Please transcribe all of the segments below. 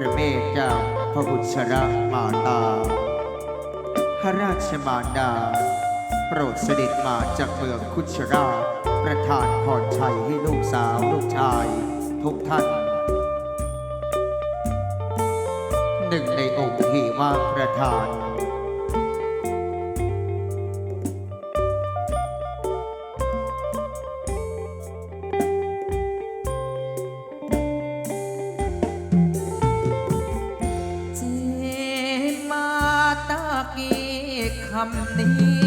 ระเมศเจ้าพระบุชระมาตา พระราชมารดา โปรดเสด็จมาจากเมืองคุชราประทานพรชัยให้ลูกสาวลูกชาย ทุกท่าน หนึ่งในองค์ที่ว่าประธานำนี้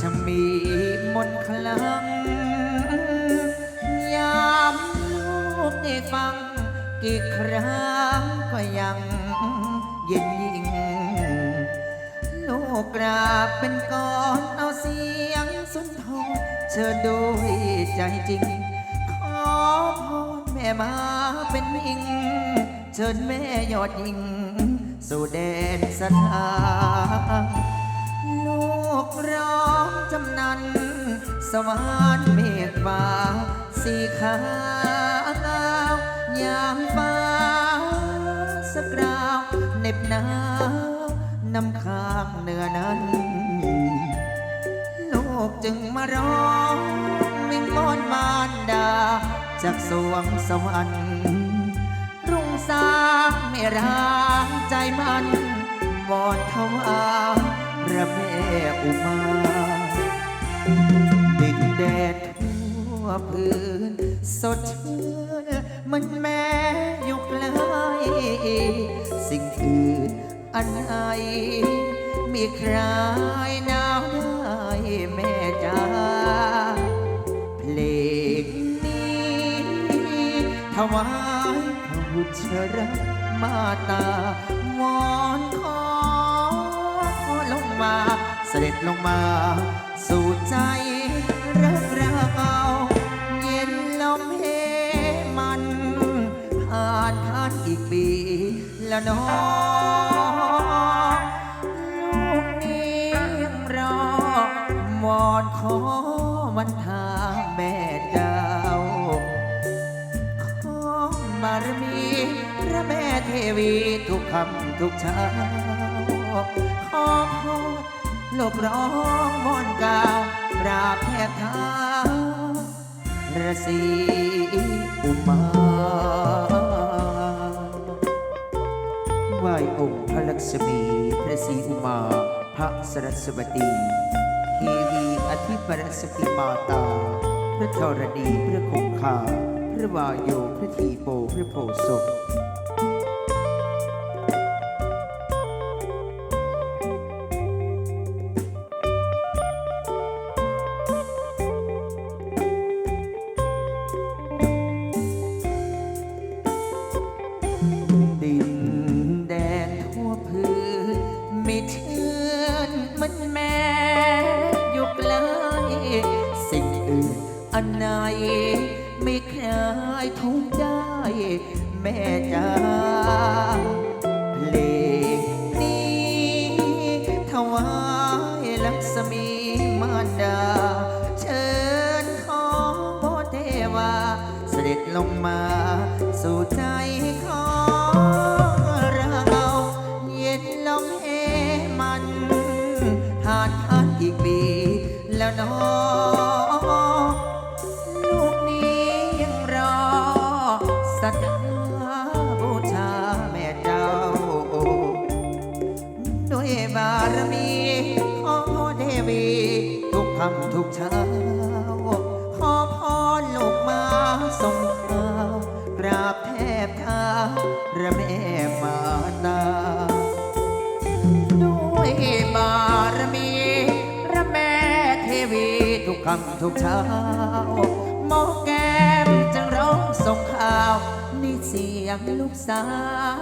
จะมีมนต์คลัง ยามลูกได้ฟัง กี่ครั้งก็ยังเย็นยิ่ง ลูกกราบเป็นก่อนเอาเสียงสุนทรเชิญด้วยใจจริง ขอพรแม่มาเป็นมิ่ง เชิญแม่ยอดยิงสู่แดนสถาน กร้องจำนัน สวรรค์เมฆฟ้าสีขาวยามฟ้าสกราวเหน็บหนาวนำข้างเหนือนั้นลูกจึงมาร้องวิงวอนมารดา จากสวงสวรรค์รุ่งสางไม่ร้างใจมันวอนทวา พระแม่อุมาดินแดนทั่วพื้น สดชื่นมันแม่อยู่ไกลสิ่งอื่นอันไหนมีใครหนาวได้แม่จ้าเพลงนี้ถวายพระบุชรมาตา มา เสด็จลงมา สู่ใจรักเราเย็นลมเพมันผ่านผ่านอีกปีล้วเน้องลูกนี้ยังรอวอนขอวันทาแม่เจ้าขอบารมี พระแม่เทวีทุกคำทุกเช้า ขอพรลูกร้องมอนกล่าวราบแทบเท้าระสีอุมาไหวองค์พระลักษมีพระศรีอุมา พระสรสวตีเทวีอธิปรสติมาตา พระธรณีพระคงคา พระวายโยพระทีโปพระโพศพ คำทุกเช้ามอแก้มจึงร้องส่งข่าว นี่เสียงลูกสาว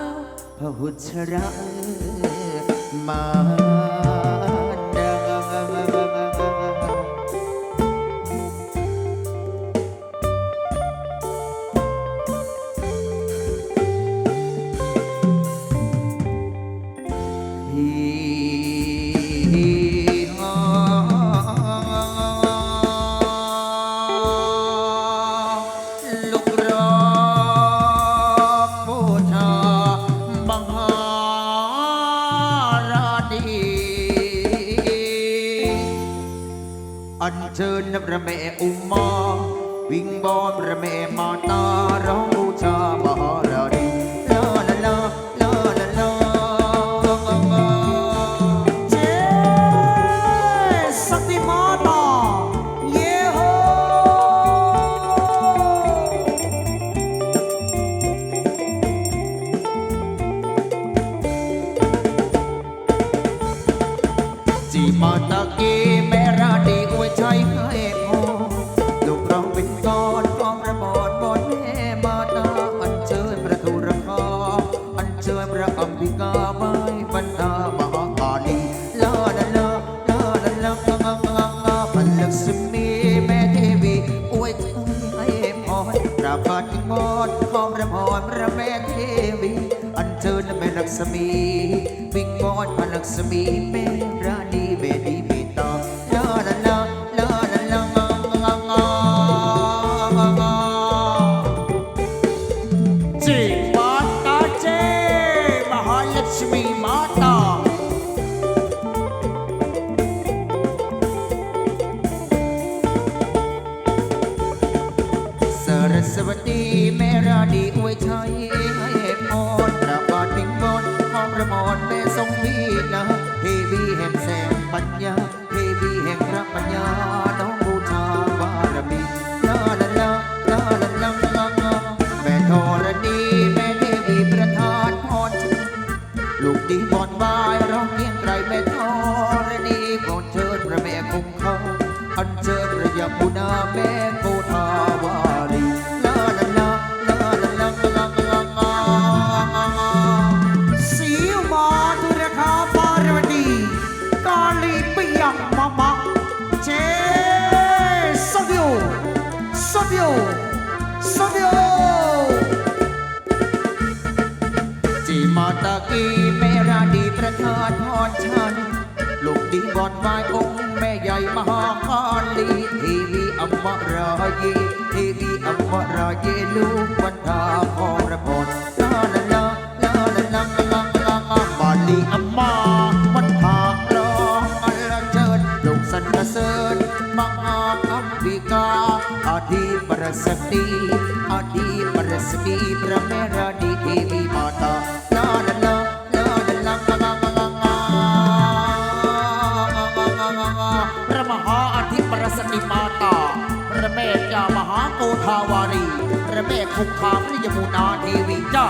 พระหุชระมา ระแม่อุมา วิงบอนพระแม่มาตาร้องบูชามหาราณีลาลาลาลาลาลาเจสติมาตาเยโฮจีมาตะ สมี วิ่งบอดพลักษมีเป็น กดีบอนบายร้องเพียงไกรแม่ทอรณีโปรดเชิญพระแม่คงคาอันเชิญพระยามุนาแม่โกธาวารีลาลาลาลาลาลาลาลาลาสีมาธุรคาปารวดีกาลีปิยังมะมะเจสเดียวสเดียวสเดียวจีมาตากี ประทานพรฉันลูกดีบอนบายองค์แม่ใหญ่มหาคาลีเทวีอัมมาราเยเทวีอัมมาราเยลูกวันทาพรพรลาลาลาลาลาลาลาลาลาบาลีอัมมาวันทาร้องอันเชิญลูกสรรเสริญมหาคัมพิกาอาทิปรสตีอาทิปรสตีพระแม่ราดีเทวีมาตา ม่คงคาพระยมูนาเทวีเจ้า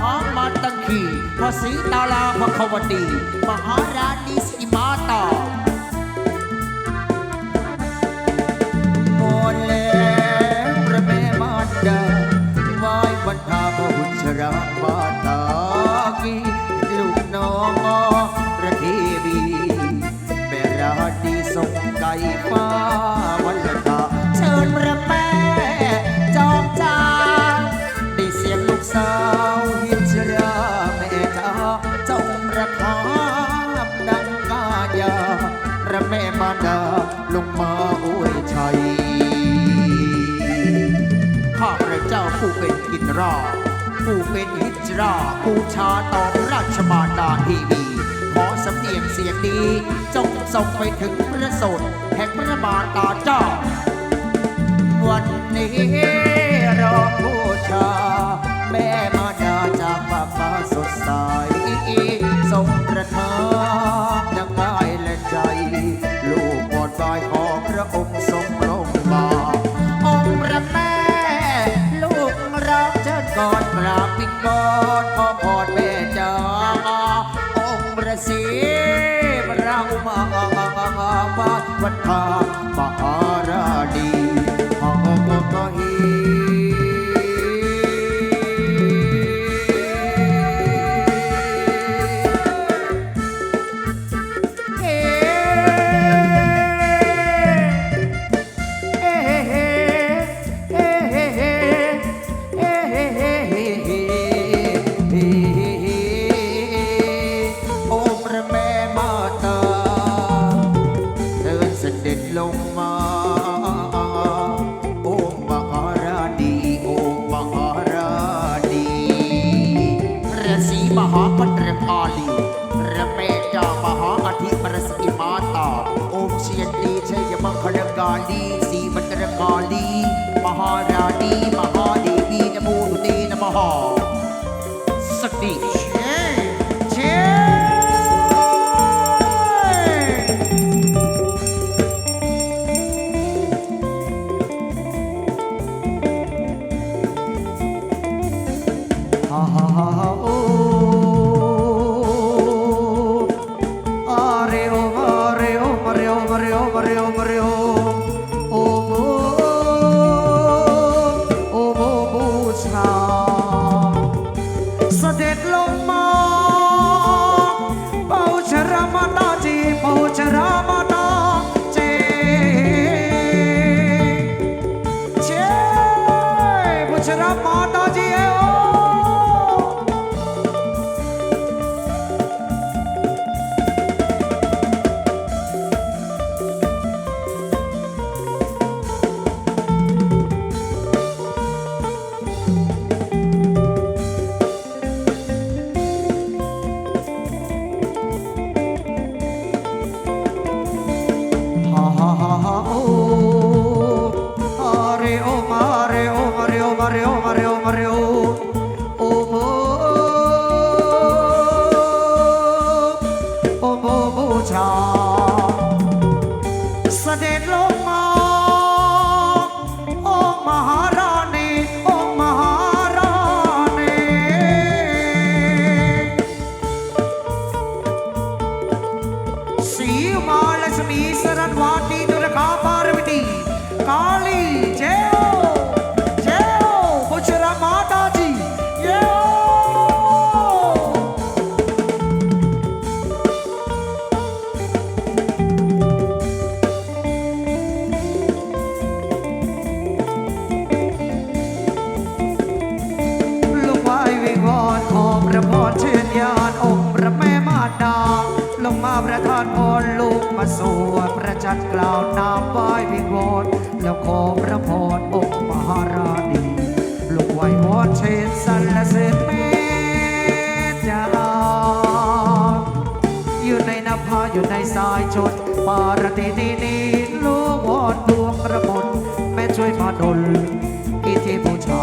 หามาตังคีพระศรีตาลาภควดีมหาราณีสีมาตามนแล้วพระแม่มาดาไว้บรรทาพระบุชรามาตากีลูกน้องพระเทวีแม่ราดีส่งไก่ฟ้า มาดาลงมาอวยชัย ข้าพระเจ้าผู้เป็นกินราผู้เป็นฮิจราผู้ชาต่อราชมารดาทีวีขอสำเนียงเสียงนี้จงส่งไปถึงพระสดแห่งพระมารดาเจ้า วันนี้ำบอดขอพอดแม่จอองค์ประสีเรามาวันทองบอก ด็จลงมาโอมมหาราดีโอมมหาราดีระศีมหาพัตรพาลีระเมจามหาอธิปรสิมาตาโอมเชียนดีชัยมังคลกาลีสีมัตรกาลีมหาราดีมหาเดวีนโมตุเตนมหาสติ Họ แล้วขอพระพรองค์มหาราณีลูกไหววอดเชษสัรรเสริญเม่จ้าอยู่ในนภาอยู่ในสายชนปารตินีนีลูกวอนดวงกระมนแม่ช่วยพาดลอิทธิบูชา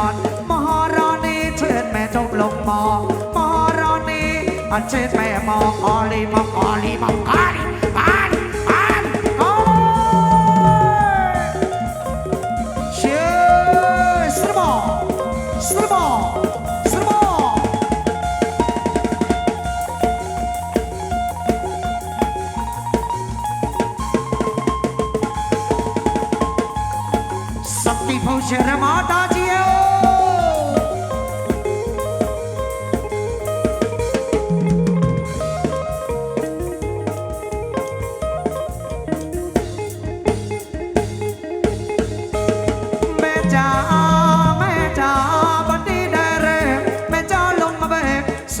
อนมหร้อนีเชิดแม่จบลงมอมหร้อนีอันเชิดแม่มอคอลีมอคอลีมอคอลีปานปานโอ้เชื่อสระบอสระบอสระบอสติภูเชรมาตาจี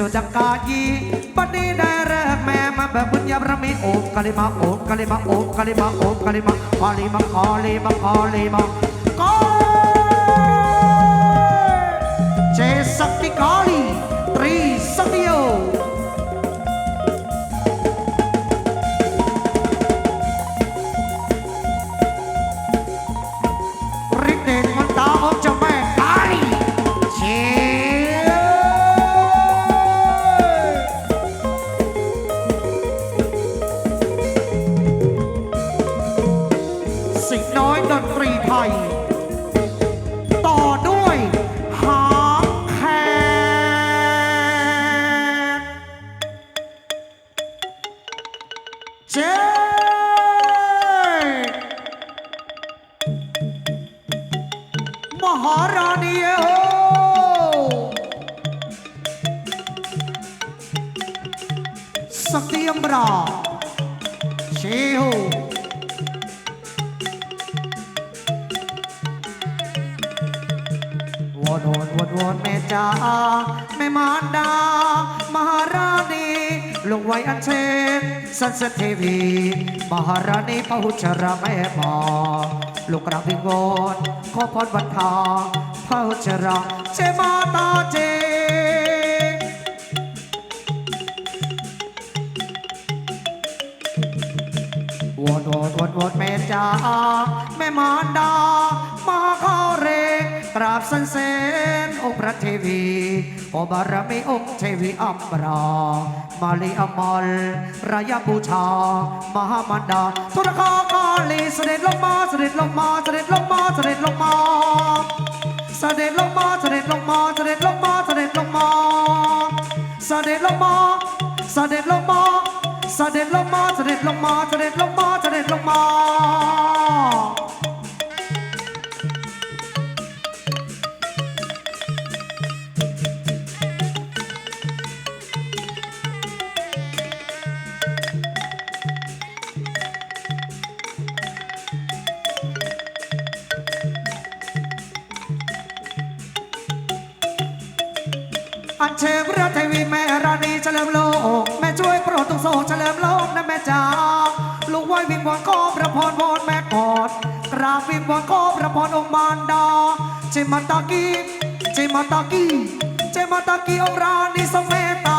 สุดังกายีปนีได้แรกแม่มาแบบบุญยาบารมีโอกะลิมาโอกะลิมาโอกะลิมาโอกะกะลิมาคอลิมาคอลิมาคอลิมา เชโฮวอนวอนวอนวอนแม่จ๋าแม่มารดา มหาราณีลงไว้อันเชิญสันสเทวี มหาราณีพระหุชระแม่มาลูกกราบวิงวอนขอพรวันทาพระหุชระเจมาตาเจ อนวอนวอนวอนแม่จ๋าแม่มารดามาเข้าเรกราบสันเสนองค์พระเทวีโอบารมีองค์เทวีอัมบรามาลีอมลรายบูชามหามันดาทุรคากาลีเสด็จลงมาเสด็จลงมาเสด็จลงมาเสด็จลงมาเสด็จลงมาเสด็จลงมาเสด็จลงมาเสด็จลงมาเสด็จลงมาเสด็จลงมา เสด็จลงมาเสด็จลงมาเสด็จลงมาเสด็จลงมาอันเชิญพระเทวีแม่ราณีเฉลิมโลก ช่วยโปรดทุกโศกเฉลิมโลกนะแม่จ๋าลูกไหววิงวอนขอพระพรวอนแม่กอดกราบวิงวอนขอพระพรองค์มารดาเจมาตากีเจมาตากีเจมาตากีองราณีทรงเมตตา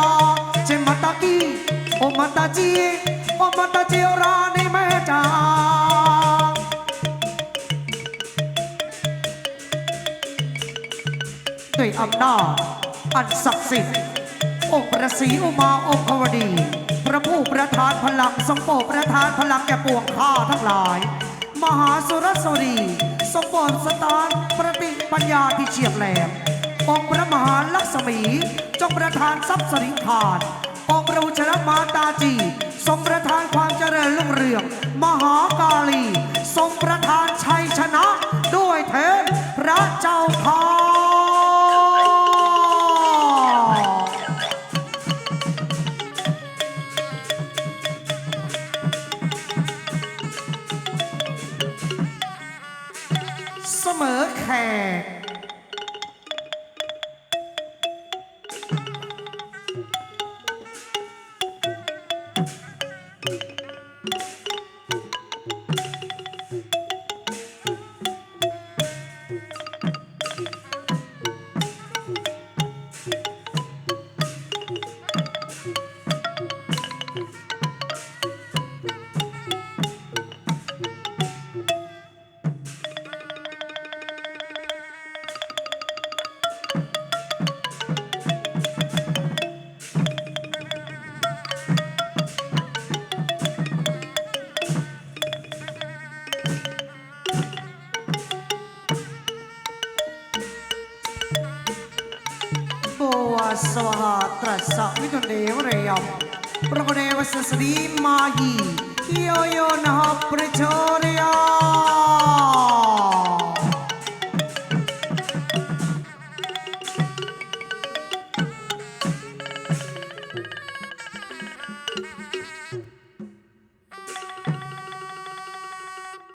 เจมาตากีองค์มาตาจีองค์มาตาจีองราณีแม่จ๋าด้วยอำนาจอันศักดิ์สิทธิ์ องค์พระศรีอุมาองค์วดี พระผู้ประทานพลังทรงโปรดประทานพลังแก่ปวงข้าทั้งหลาย มหาสุรสวดีทรงโปรดสตานประติปัญญาที่เฉียบแหลมองค์พระมหาลักษมี จงประทานทรัพย์สริงคารองค์พระอุชรมาตาจี ทรงประทานความเจริญรุ่งเรือง มหากาลี ทรงประทาน สมอแขก പ്രഭുദേവ ശ്രീ മാഹി യോ നഃ പ്രചോര